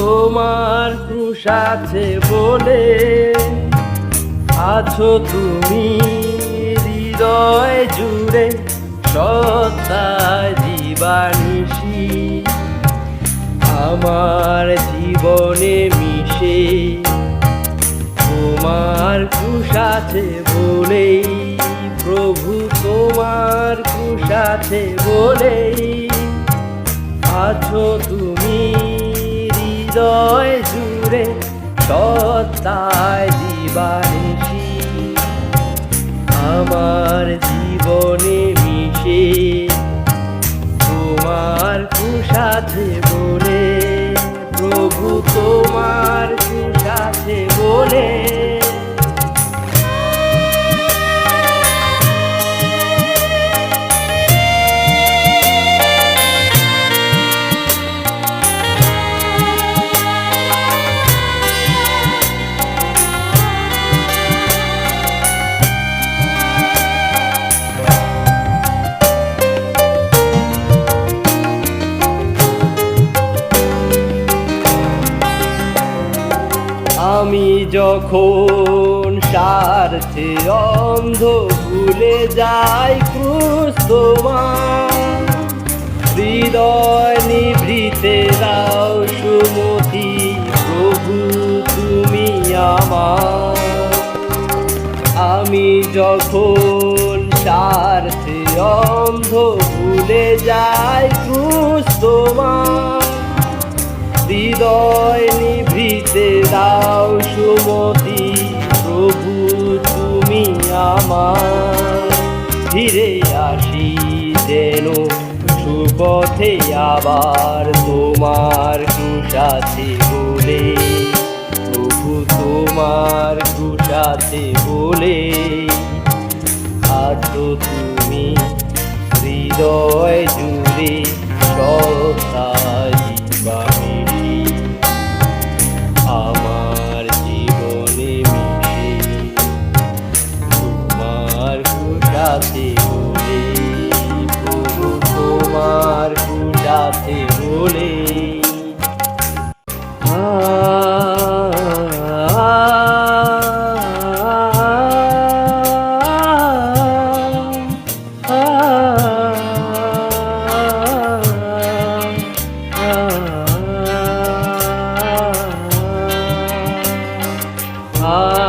তোমার ক্রুশ আছে বলে আছো তুমি হৃদয় জুড়ে সত্তায় জীবানিসি আমার জীবনে মিশে তোমার ক্রুশ আছে বলেই প্রভু তোমার ক্রুশ আছে বলেই আছো তুমি হৃদয় জুড়ে সত্তায় জীবানিসি আমার জীবনে মিশে তোমার কুষাধে বলে প্রভু তোমার আমি যখন স্বার্থে অন্ধ ভুলে যাই ক্রুশ তোমার। হৃদয় নিভৃতে দাও সুমতি, প্রভু তুমি আমার। আমি যখন স্বার্থে অন্ধ ভুলে যাই ক্রুশ তোমার। হৃদয় নিভৃতে ফিরে আসি যেন সুপথে আবার তোমার কুষাতে বলে, প্রভু তোমার কুষাতে বলে খাদ্য তুমি হৃদয় জুড়ে সত্তায় কুটাতে বলে প্রভু তোমার কুটাতে বলে Ah